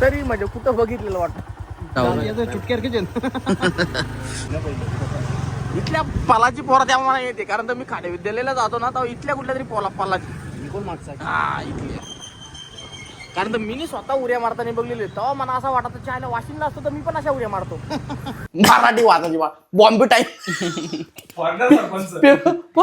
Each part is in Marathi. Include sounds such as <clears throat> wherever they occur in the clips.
तरी म्हणजे कुठं बघितलेलं वाटतं. चुटक्यार किचन. <laughs> इथल्या पालाची पोरा तेव्हा मला येते कारण तर मी खाडे विद्यालयाला जातो ना तर इथल्या कुठल्या तरी पोला पालाची. मी कोण मागचा हा इथल्या कारण तर मी स्वतः उड्या मारताना बघलेले तेव्हा मला असं वाटत चायला वाशिंगला असतो तर मी पण अशा उड्या मारतो. मराठी वाचायची बा बॉम्बे टाईम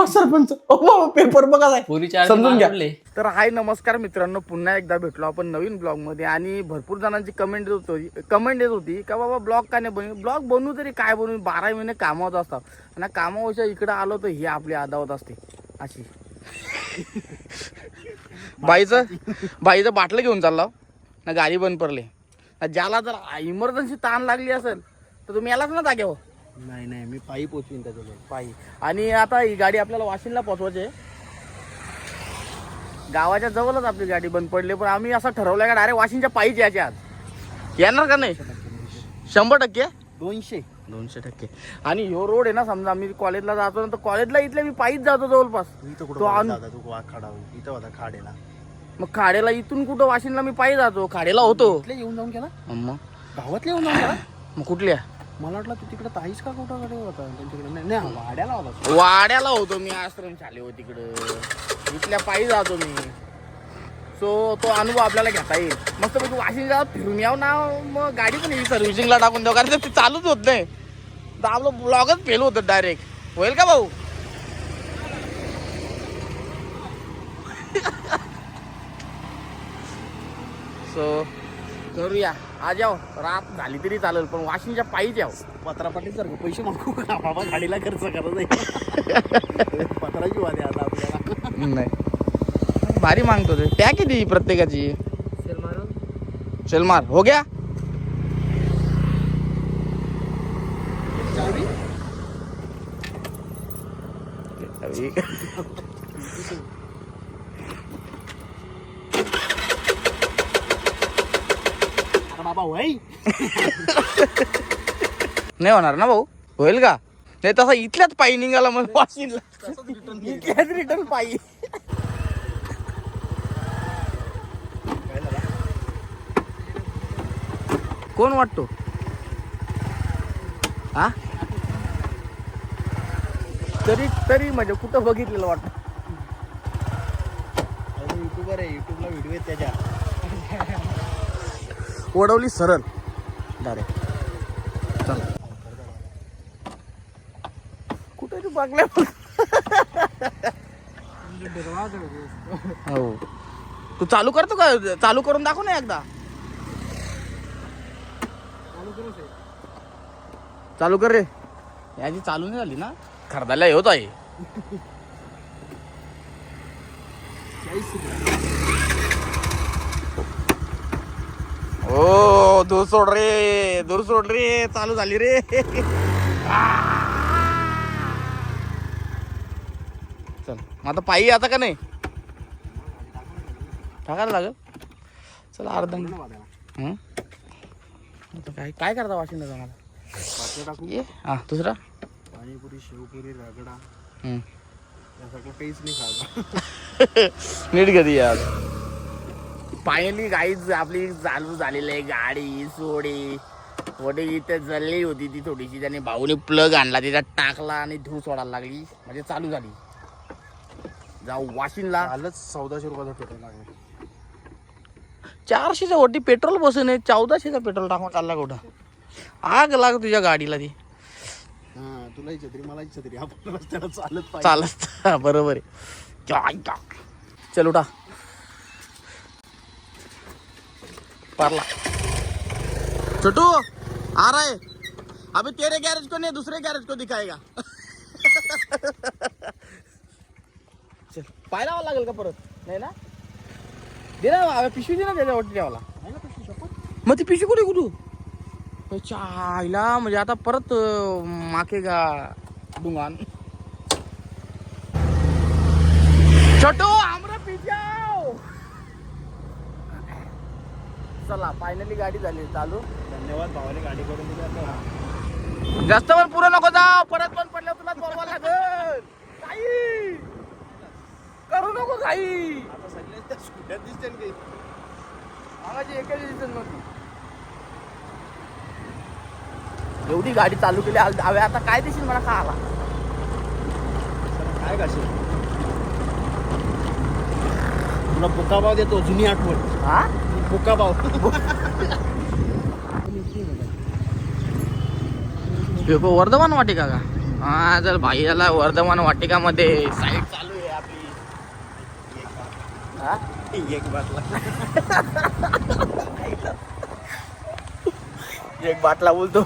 सरपंच. <laughs> पेपर बघा जाय. पोरीच्या समजून घ्या. तर हाय नमस्कार मित्रांनो. पुन्हा एकदा भेटलो आपण नवीन ब्लॉगमध्ये आणि भरपूर जणांची कमेंट येत होती कमेंट येत होती का बाबा ब्लॉग का नाही बनवू ब्लॉग बनवू तरी काय बनवू? बारा महिने कामावत असतात. आणि कामावरच्या इकडे आलो तर ही आपली अदावत असते. अशी. बाईचं बाईचं बाटलं घेऊन चाललो ना गाडी बंद पडली. ज्याला जर इमर्जन्सी ताण लागली असेल तर तुम्ही यालाच ना जाग्यावर नाही नाही मी पायी पोचवीन त्याच्याजवळ. पायी. आणि आता ही गाडी आपल्याला वाशिमला पोहोचवायची आहे. गावाच्या जवळच आपली गाडी बंद पडली पण आम्ही असं ठरवलं का डायरेक्ट वाशिमच्या पायीच यायचे आज. येणार का नाही? शंभर टक्के? दोनशे. दोनशे टक्के. आणि ह्यो रोड आहे ना समजा मी कॉलेजला जातो ना तर कॉलेजला इथले मी पायीच जातो जवळपास. इथं तो कुठं आण- दादा? तू वाघ खाडा होईल इथं होता खाडेला. मग खाडेला इथून कुठं वाशिमला मी पायी जातो? खाडेला होतो. इथले येऊन जाऊन केला मग? गावातले येऊन जाऊन केला <clears throat> मग कुठल्या? मला वाटलं तू तिकडे ताईस का कुठं कडे होता? त्यांच्याकडे. नाही, नाही वाड्याला होता. वाड्याला होतो मी. आश्रम शाले हो तिकडं. इथल्या पायी जातो मी. सो तो अनुभव आपल्याला घेता येईल. मस्त पैकी वाशिंग गावात फिरून याव ना मग गाडी पण येईल सर्व्हिसिंगला टाकून द्या कारण ते चालूच होत नाही. तर आपलं ब्लॉगच फेल होतं डायरेक्ट होईल का भाऊ? <laughs> सो करूया. आज याव. रात झाली तरी चालेल पण वाशिंगच्या पायीच याव. पत्रा पाटील सारखं पैसे मागू का? बाबा गाडीला खर्च करत नाही. <laughs> पत्राची वादे आता आपल्याला. नाही. भारी मागतो ते. त्या किती प्रत्येकाची? चल मार हो गया? नाही होणार ना भाऊ? होईल का? नाही तसा इथल्याच पायी निघाला मग वाशिनला इथल्याच रिटर्न पायी. कोण वाटतो? हा तरी तरी म्हणजे कुठं बघितलेलं वाटतं? युट्यूबर आहे युट्यूबला व्हिडिओ आहेत त्याच्या. ओढवली सरळ. डायरेक्ट. चल. कुठे तू बघल्या हो. तू चालू करतो का? चालू करून दाखव ना एकदा. चालू कर रे. याची चालू नाही झाली ना? खरदाला होत आहे. ओ दूर सोड रे. दूर सोड रे. चालू झाली रे. चल मग आता पायी आता का नाही? टाकायला लागल. चल अर्धा हं? काय काय करता टाकू ये. हा दुसरा? पाणीपुरी शेवपुरी रगडा. यासारखं काहीच नाही खात. <laughs> नीट कधी यार फायनली गाईच आपली चालू झालेली आहे गाडी सोडी. वडे इथे जळली होती ती थोडीशी. त्याने भाऊने प्लग आणला त्याच्यात टाकला आणि धूळ सोडायला लागली. म्हणजे चालू झाली. जाऊ वाशिनला कालच चौदाशे रुपयाचा पेट्रोल लागला चारशेच्या वरती पेट्रोल बसून आहे चौदाशेचा पेट्रोल टाकून चालला कुठं? आग लाग तुझ्या गाडीला ती. तुलाही छत्री मलाही छत्री आपण चालत चालत बरोबर आहे. चल उठा. पारला. छोटू आ रहा है. अभी तेरे गैरेज को नहीं दूसरे गैरेज को दिखाएगा. <laughs> चल पायला लागेल का परत? नाही ना? दे ना पिशवी दे ना त्याच्यावरती? मग ती पिशवी कुठे कुठू? चायला म्हणजे आता परत अं, माकेगा डुंगान. छोटू आमरा पिजाओ चला फायनली गाडी झाली चालू. धन्यवाद भावाने गाडी करून दिली आता. जास्त पण पुरं नको जाऊ परत पण पडलं तुला बोलवा लागल काही करू नको काही स्कूटर दिसते ना काही? एवढी गाडी चालू केली हवे आता काय दिसेल मला का आला काय कशी तुला बुकाबाव देतो जुनी आठवण. हा? बुकाबाव वर्धमान वाटिका का? हा जर भाई याला वर्धमान वाटिकामध्ये साईड एक <laughs> बातला एक बाटला बोलतो.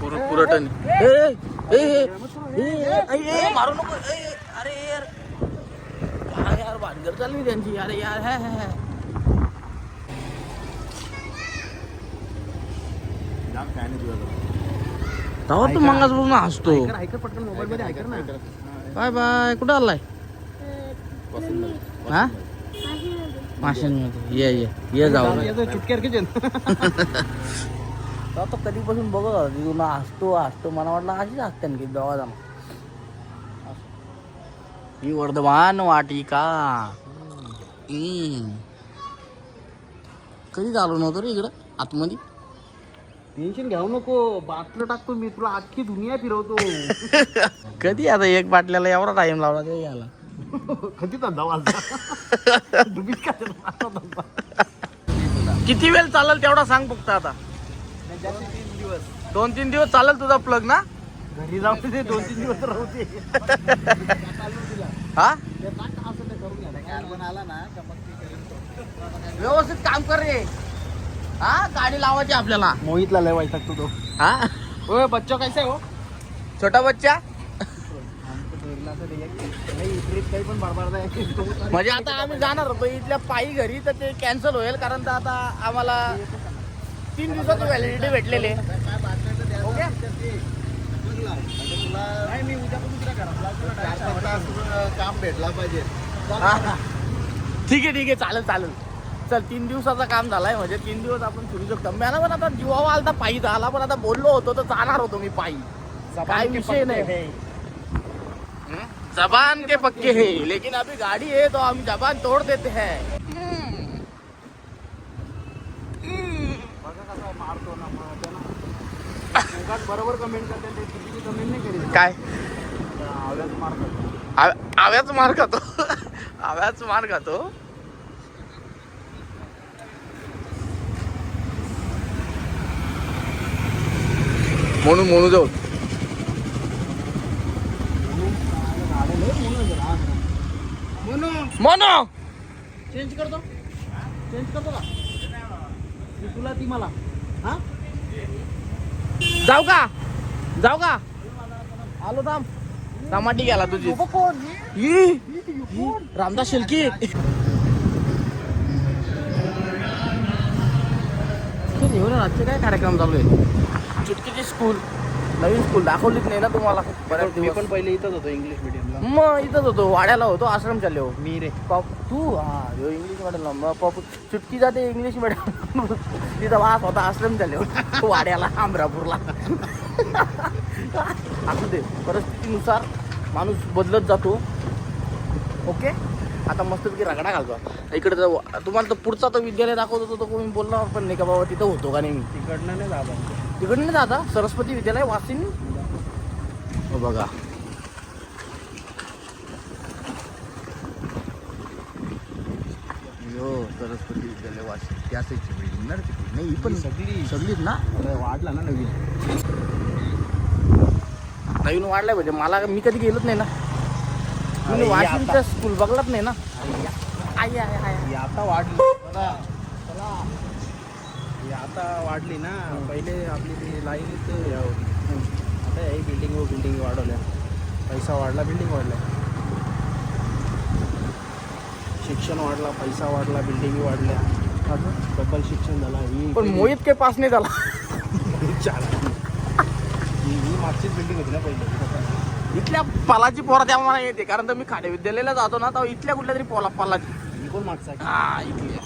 पुर- ए, मारू नको. अरे यार यार भानगड चालली त्यांची. अरे यार है, है, है. तू मंगाच बघून हसतो. ऐकर ऐकर पटकन मोबाईल मध्ये ऐकर ना. Bye bye. कुठं आलाय? हा? माशनमध्ये ये ये. ये जाऊ. चुटक्यार किचन तो कधीपासून बघत होता तू ना हसतो हसतो. मला वाटलं अशीच हसते की दोघा जण. ही वर्धमान वाटिका. कधी चालू नव्हतं रे इकडं? आतमध्ये? टेन्शन घ्याऊ नको. बाटलं टाकतो मी. तुला अख्खी दुनिया फिरवतो. <laughs> कधी आता एक बाटल्याला एवढा टाइम लावला ते याला <laughs> कधी धंदा <laughs> काय धंदा किती वेळ चालेल तेवढा सांग फक्त आता. तीन दिवस. दोन तीन दिवस चालेल तुझा प्लग ना? घरी जाऊ दे दोन तीन दिवस राहू दे <laughs> हा? ते ते ते तो. व्यवस्थित काम कर रे. हा? गाडी लावायची आपल्याला. मोहितला लय वाईट टाकतो तो. हा? बच्चो कैसे हो? छोटा बच्चा काही पण बडबड नाही म्हणजे आता आम्ही जाणार होतो. इथल्या पायी घरी तर ते कॅन्सल होईल कारण तर आता आम्हाला तीन दिवसाची व्हॅलिडिटी भेटलेली आहे. ओके? काम भेटला पाहिजे. हा. ठीक आहे ठीक आहे. चालेल चालेल. चल तीन दिवसाचं काम झालंय. म्हणजे तीन दिवस आपण फिरू शकतो. मला पण आता जीवावा आला पायी झाला पण आता बोललो होतो तर जाणार होतो मी पायी. काय विषय नाही. जबान के पक्के है लेकिन अभी गाड़ी है तो हम जबान तोड़ देते हैं। बरोबर कमेंट कमेंट नाही काय आव्याच मार खातो. आव्याच मार खातो. म्हणून म्हणू जाऊ. म्हणू चेंज करतो? चेंज करतो का? मी तुला ती मला. हा? जाऊ का? जाऊ का? आलो थांब. टमाटी गेला तुझी. ई, ई, रामदास शेलकी. रातचे काय कार्यक्रम चालू आहे? चुटकीची स्कूल नवीन स्कूल दाखवलीच नाही ना तुम्हाला? बऱ्याच मी दिवस. पण पहिले इथंच होतो इंग्लिश मिडियमला मग इथंच होतो वाड्याला होतो आश्रम चालले हो मी रे पॉप तू हा ह्यो इंग्लिश मिडियमला मग पॉप चुटकी जाते इंग्लिश मिडियम तिथं वास होता आश्रम चालले हो वाड्याला अमरापूरला असू दे परिस्थितीनुसार माणूस बदलत जातो ओके आता मस्तपैकी रगडा घालतो इकडे तर तुम्हाला तो पुढचा तो विद्यालय दाखवत होतो तो कोणी बोलणार पण नाही का बाबा तिथं होतो का नाही मी तिकडनं नाही जात तिकडे नाही जाता सरस्वती विद्यालय वासिन हो बघा यो सरस्वती विद्यालय त्या साईडची बिल्डिंग ना रे तिकडे. नाही ही पण सगळी सगळीच ना वाढला ना नवीन. नवीन वाढलाय म्हणजे मला मी कधी गेलोच नाही ना. अरे, मी हे वाशिमचा स्कूल बघलाच नाही ना. आई ही आता वाढली. चला ही आता वाढली ना. पहिले आपली ती लाईन होती आता ही बिल्डिंग व बिल्डिंग वाढवल्या. पैसा वाढला बिल्डिंग वाढल्या शिक्षण वाढला पैसा वाढला बिल्डिंग वाढल्या. डबल शिक्षण झाला ही पण मोहित के पास नाही झाला. चार ही ही मागचीच बिल्डिंग होती ना पहिले. इथल्या पालाची पोरा तेव्हा मला येते. कारण तर मी खाडे विद्यालयाला जातो ना तेव्हा इथल्या कुठल्या तरी पोला पालाची. ही पण मागचा आहे. हा इथल्या.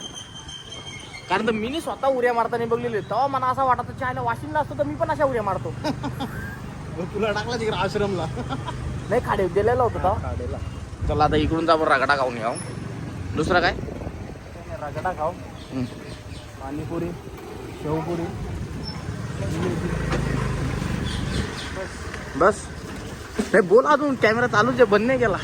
कारण तर मी नी स्वतः उड्या मारताना बघलेली. तेव्हा मला असं वाटत चायला वाशिमला असतो तर मी पण अशा उड्या मारतो. मग तुला टाकला तिकडे आश्रमला. नाही खाडे विद्यालयाला होतो तेव्हा. काढेला चला आता इकडून आपण रगडा खाऊन याव दुसरं काय? रगडा खाऊ. पाणीपुरी शेवपुरी. बस. नाही बोल अजून कॅमेरा चालूच आहे बंद नाही केला.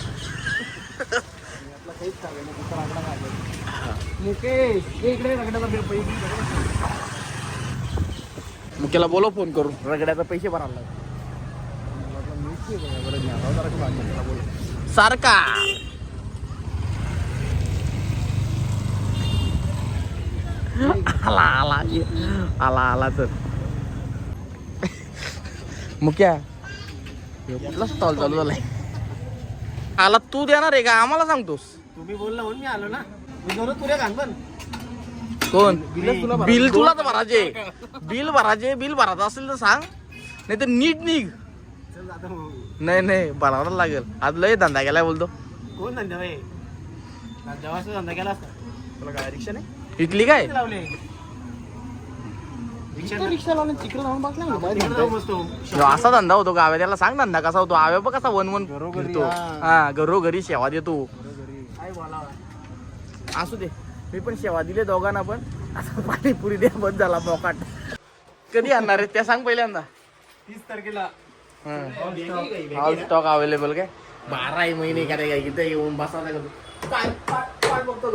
मुख्याला बोलो फोन करून. रगड्याचा पैसे भरायला लागले. सारखा. आला आला. आला आला तर मुक्या कुठला स्टॉल चालू झालाय आला तू देणार आहे का आम्हाला सांगतोस तुम्ही बोलला म्हणून मी आलो ना मी दोन तुऱ्या घाण पण कोण बिलच तुला. बिल तुलाच भरायचे बिल भरायचे बिल भरायचं असेल तर सांग नाही तर नीट निघ चल आता. नाही नाही भरावं लागेल आज लय धंदा केलाय बोलतो कोण धंदा भाई धंदा केला असता तुला काय रिक्षा नाही इकली काय? असा धंदा होतो गाव्या त्याला सांग धंदा कसा होतो. आव्या बघ कसा वन वन फिरतो. हा. हा घरोघरी सेवा देतो. असू दे. मी पण सेवा दिले दोघांना पण. आता पाणीपुरी द्या बंद झाला मोकाट कधी आणणार आहे त्या? सांग पहिल्यांदा. तीस तारखेला. ऑल स्टॉक अवेलेबल काय? बाराही महिने काय काय इथं येऊन बसा काय बघतो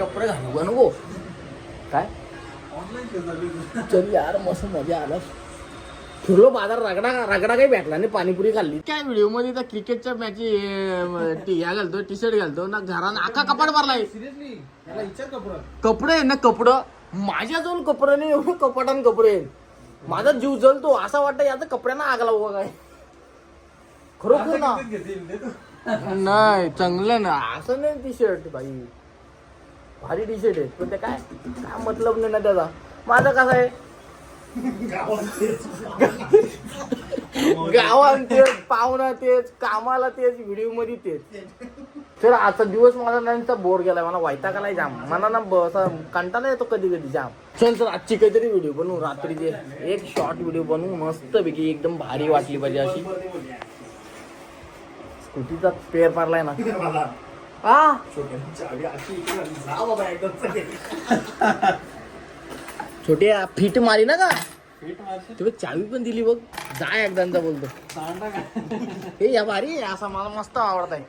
कपडे घालू का नको काय चल यार मस्त मजा आला. फिरलो बाजार रगडा रगडा काही भेटला नाही पाणीपुरी खाल्ली. काय व्हिडिओमध्ये त्या क्रिकेटच्या मॅच ह्या घालतो टी शर्ट घालतो ना घरानं विचार कपडा कपडे? आहे ना कपडं. माझ्याजवळ कपडे नाही एवढे कपाटान कपडे. माझा जीव जलतो असं वाटतं याचं कपड्यांना आग लावू काय खरोखर ना. नाही चांगलं ना. असं नाही टी शर्ट भाई भारी टी शर्ट आहे पण ते काय? काय मतलब नाही ना त्याचा. माझं कसं आहे? गावात तेच पाहुणा तेच कामाला तेच व्हिडिओमध्ये तेच. तर आजचा दिवस माझा नाही बोर गेलाय. मला नाही जाम. मला ना असा कंटाळा येतो कधी कधी जाम. चल सर आजची काहीतरी व्हिडिओ बनवू. रात्रीचे एक शॉर्ट व्हिडिओ बनवू. मस्त पैकी एकदम भारी वाटली पाहिजे अशी. स्कूटीचा पेअर मारलाय ना. हा छोटे फिट मारी ना का? तुम्ही चावी पण दिली बघ. जा एकदांचा बोलतो. हे या भारी असा मला मस्त आवडत आहे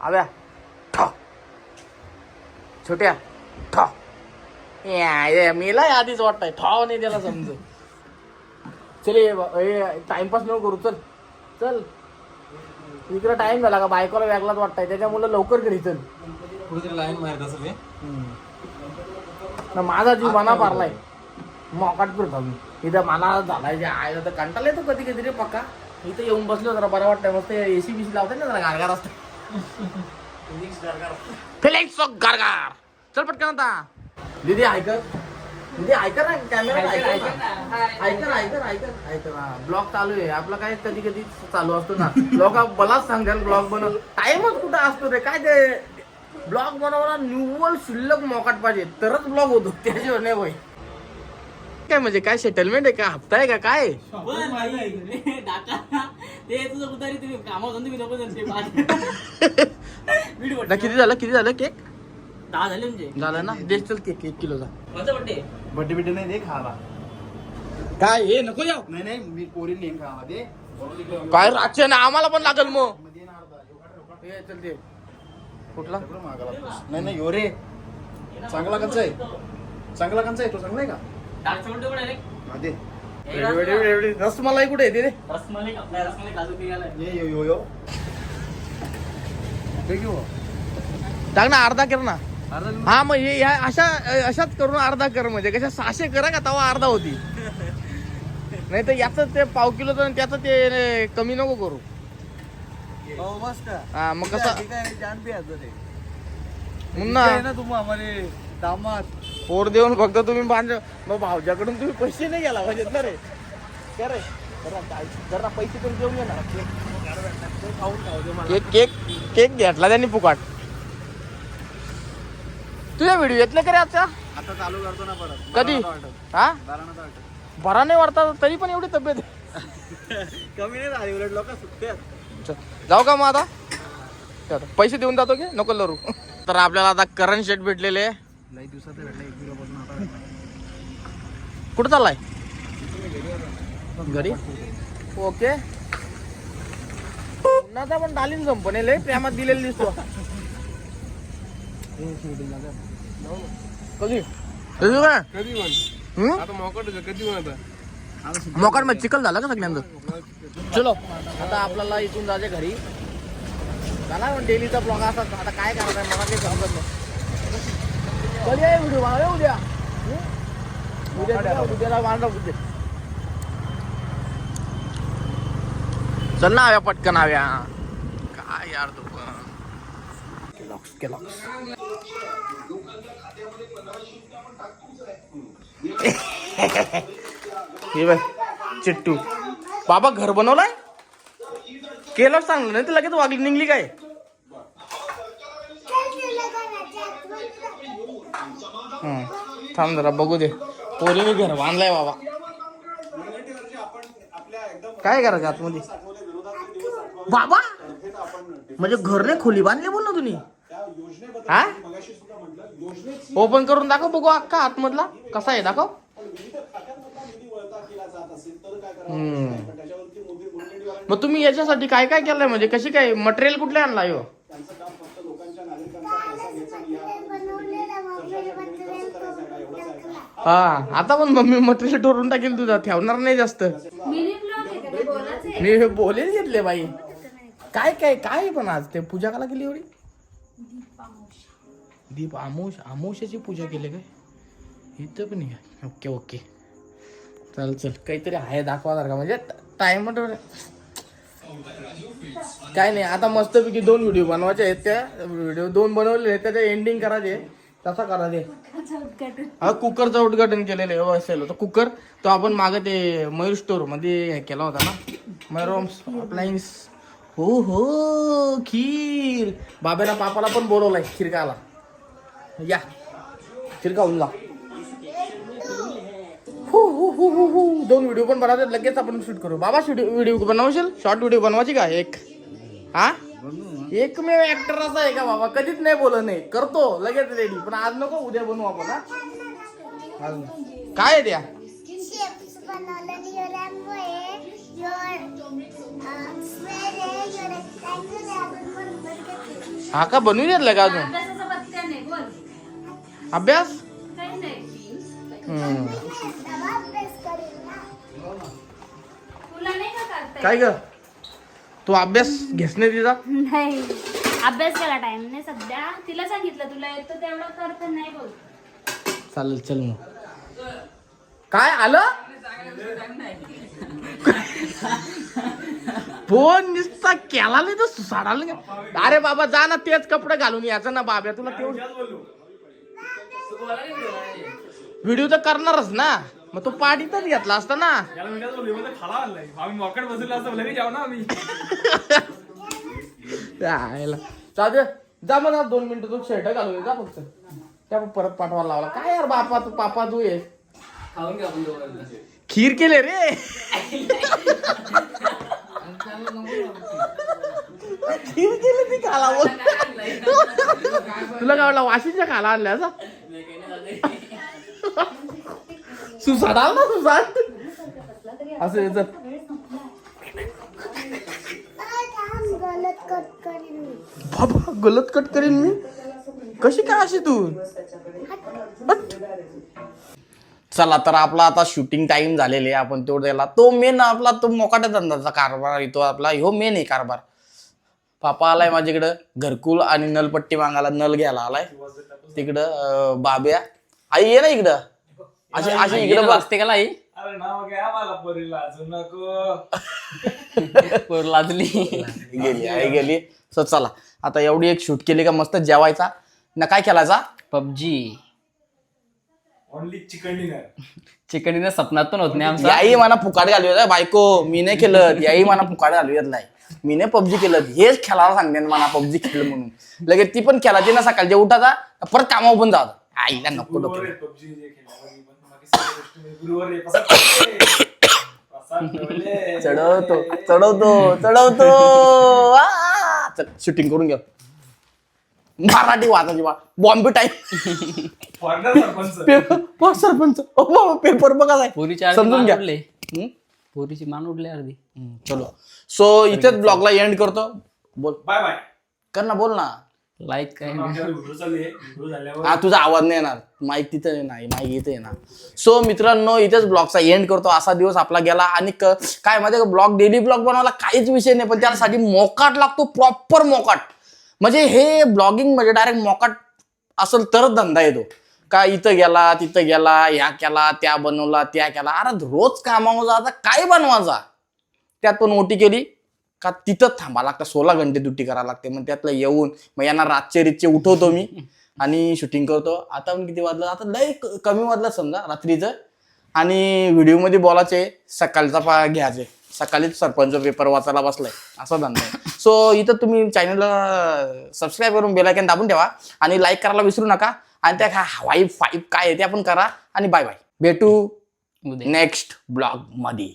आव्या ठा. छोट्या ठा. मेला आधीच वाटतंय. ठाव नाही त्याला समजू चल टाइमपास नको करू चल. चल. इकडे टाइम झाला का? बायकोला वेगळाच वाटतंय. त्याच्यामुळे लवकर घरी चल. कुठेतरी लाईन मारत असेल हे. ना माझा जीव मना पारलाय. मोकाट फिरतो मी इथं मला झालाय जे आहे तर कंटाळा येतो कधी कधी रे पक्का. इथं येऊन बसलो जरा बरं वाटतंय. मस्त एसी बीसी लावतात ना जरा गारगार असतं. फिलिंग्स ऑफ गारगार. चल पटकन आता. दीदी ऐकर दीदी ऐकर ना कॅमेरा ऐकर ऐकर ऐकर ऐकर ऐकर हा ब्लॉग चालू आहे. आपला काय कधी कधी चालू असतो ना. लोक बलाच सांगतात ब्लॉग बनव. टाइमच कुठं असतो रे? काय ते ब्लॉग बनवला निव्वळ शिल्लक मोकाट पाहिजे. तरच ब्लॉग होतो. त्याशिवाय नाही होय. काय म्हणजे काय सेटलमेंट आहे का? हप्ता आहे का? काय? <laughs> ना किती झालं? किती झालं? केक? दहा झाले म्हणजे? झालं ना? दे चल केक एक किलोचा माझा बड्डे? बड्डे बिड्डे नाही दे खावा काय हे नको जाऊ नाही नाही मी पोरी नेम खावा दे. काय रातच्या ना आम्हाला पण लागल मग. हे चल दे. कुठला. नाही नाही यो रे. चांगला कंचा आहे. चांगला कंचा आहे तो चांगला आहे का? डार्क चॉकलेट कुठे आहे हा, दे. एवढे- एवढे- एवढे- एवढे रसमलाई कुठे येते रे रसमलाई आपल्या रसमलाई काजू पिघाला ये यो यो यो. ते घेऊ टाक ना अर्धा कर ना. अर्धा लिंबू. हा मग हे ह्या अशा अशाच करून अर्धा कर म्हणजे. कशा सहाशे करा का तवा अर्धा होती. नाही तर याचं ते पाव किलोचं आणि त्याचं ते कमी नको करू. हो हा मग कसं मुन्ना तुम्ही आम्हाला दामात पोर देऊन फक्त तुम्ही बांध मग भाऊजाकडून तुम्ही पैसे नाही गेला पाहिजेत ना रे. रे? जरा पैसे पण देऊन घे ना. केक केक केक घेतला त्यांनी फुकाट. तुझ्या व्हिडिओ येतले का रे आजच्या? आता चालू करतो ना परत. कधी. हा. बरा नाही वाटता तरी पण एवढी तब्येत. <laughs> कमी नाही झाली उलट लोक सुटतात चल, जाऊ का मग आता? पैसे देऊन जातो की? नको लरू. <laughs> तर आपल्याला आता करंट शेट भेटलेले. लई दिवसात भेटलं कुठं चाललाय? घरी? ओके. पण डालीन संपनेल आहे, प्रेमात दिलेला दिसतो. कधी? कधी काय कधी म्हण? आता मोकट कधी म्हण आता? मोकाटमध्ये चिकल झाला का सगळ्यांचं? चलो आता आपल्याला इथून जायचे घरी. झाला डेलीचा ब्लॉग असा. आता काय करायचं आहे मला काही समजत नाही. कधी आहे व्हिडिओ मला उद्या? उद्या उद्याला मांडा उद्या. चल ना हव्या पटकन हव्या काय यार तू? Kellogg's Kellogg's. हे बाय चिट्टू. बाबा घर बनवलाय? केलं चांगलं नाही तर लगेच वागली निघली काय? थांब जरा बघू दे. पोरीने घर बांधलाय बाबा. काय करायचं आतमध्ये? बाबा! म्हणजे घर नाही खोली बांधली बोल ना तुम्ही? हा? ओपन करून दाखव बघू अक्का आतमधला. कसा आहे दाखव. मग तुम्ही याच्यासाठी काय काय केलंय? म्हणजे कशी काय मटेरियल कुठले आणला हो हा आता पण मम्मी मटेरियल टोरून टाकेल तुझा. ठेवणार नाही जास्त. मी हे बोलेल घेतले बाई. काय काय काय आहे पण आज? ते पूजा काला केली एवढी? दीप आमोश आमोशाची पूजा केली काय? इथं पण आहे ओके ओके. चल चल. काहीतरी आहे दाखवा का? म्हणजे टाइम काय नाही आता मस्तपैकी दोन व्हिडिओ बनवायचे आहेत त्या. व्हिडिओ दोन बनवले आहेत त्याचे एंडिंग करायचे तसा करा दे हा कुकरचं उद्घाटन केलेलं आहे हो, असेल. तर कुकर तो आपण मागे ते मयूर स्टोरमध्ये हे केला होता ना? मयूरम्स अप्लायन्स हो हो खीर. बाबेला पापाला पण बोलवलाय खीर खायला. या. खीर जा हु, हु, दोन व्हिडिओ पण बनवतात लगेच आपण शूट करू. बाबा शूट व्हिडिओ बनवशील? शॉर्ट व्हिडिओ बनवायची का? एक. हा? एकमेव ऍक्टर असा आहे का बाबा? कधीच नाही बोल नाही. करतो लगेच रेडी पण आज नको उद्या बनवू आपण हा? काय आहे त्या? हा का? बनवून घेतलं का अजून? करता काय ग? तू अभ्यास घेस नाही तिचा? नाही. अभ्यास केला टाइम नाही सध्या तिला सांगितलं तुला येतो तेवढं करत नाही बोल चालेल चल मग. काय आलं? फोन नुसता केला नाही तर सुसाडाला नाही. अरे बाबा जा ना तेच कपडे घालून यायचं ना बाब्या तुला तेवढं व्हिडिओ तर करणारच ना. मग तो पार्टीतच घेतला असता ना. खाला आणलाय. आम्ही मॉकेट बसलो असतो लगेच जाऊ ना आम्ही. <laughs> यायला. जाऊ दे. जा मग दोन मिनिटं तू शर्ट घालून ये, जा फक्त. त्या परत पाठवायला लावला. काय यार बापा तू पापा तू ये. खाऊन घ्या आपण दोघांना. खीर केले रे. <laughs> <laughs> खीर केली ती खाला तुला काय वाटलं वाशीच्या खाला आणल्या सुसाट ना सुसाट? असं गलत कट करीन मी. बाबा गलत कट करीन मी? कशी काय अशी तू? चला तर आपला आता शूटिंग टाइम झालेले आहे. आपण तेवढं त्याला तो मेन आपला तो मोकाट्या धंद्याचा कारभार येतो आपला ह्यो मेन आहे कारभार. पापा आलाय माझ्याकडं. घरकुल आणि नलपट्टी मागायला नल घ्यायला आलाय. तिकडं बाब्या. आई ये ना इकडं. अशी अशी इकडं वाजते का लाई अरे नाव घ्या मला पोरीला अजून नको. पोर लाजली. गेली आई गेली. सो चला आता एवढी एक शूट केली का मस्त जेवायचा. ना काय केलायचा? PUBG. Only chicken dinner chicken dinner सपनात पण होत नाही आमचा. याही मला फुकाट घालू बायको. मी नाही केलं. याही मला फुकाट घालू येत नाही मी नाही पबजी केलं. हेच खेळायला सांगते ना मला पबजी खेळ म्हणून. लगेच ती पण खेळायची ना सकाळच्या उठाचा परत कामावर पण जात आईला नको डोकं म्हणजे ठेवले. चढवतो चढवतो चढवतो. शूटिंग करून <laughs> घ्या मराठी वाचायची बा बॉम्बे टाईम सरपंच. पेपर सरपंच. ओ बाबा पेपर बघा पोरीच्या समजून घ्या. हं? पोरीची मान उडली अर्धी. चलो. सो इथेच ब्लॉगला एंड करतो. बोल. बाय बाय कर ना. बोल ना लाईक काय झाल्यावर हा तुझा आवाज नाही येणार. माईक तिथं नाही माईक इथे येणार. सो मित्रांनो इथेच ब्लॉगचा एंड करतो. असा दिवस आपला गेला आणि क- काय माहिती ब्लॉग डेली ब्लॉग बनवायला काहीच विषय नाही पण त्यासाठी मोकाट लागतो प्रॉपर मोकाट. म्हणजे हे ब्लॉगिंग म्हणजे डायरेक्ट मोकाट असेल तरच धंदा येतो का इथं गेला तिथं गेला ह्या केला त्या बनवला त्या केला. अरे रोज कामावर जायचा काय बनवायचा? त्यात पण ओटी केली. का तिथं थांबा लागतं. सोळा घंटे ड्युटी करावं लागते. मग त्यातलं येऊन मग यांना रातचे रितचे उठवतो मी <laughs> आणि शूटिंग करतो. आता पण किती वाजलं? आता लय कमी वाजलं समजा रात्रीचं. आणि व्हिडिओमध्ये बोलायचे सकाळचा पा घ्यायचे. सकाळीच सरपंच पेपर वाचायला बसलाय. असा धंदा आहे. सो इथं तुम्ही चॅनलला सबस्क्राईब करून बेलायकन दाबून ठेवा आणि लाईक करायला विसरू नका. आणि त्या हवाई फाईव्ह काय आहे ते आपण करा. आणि बाय बाय भेटू नेक्स्ट ब्लॉगमध्ये.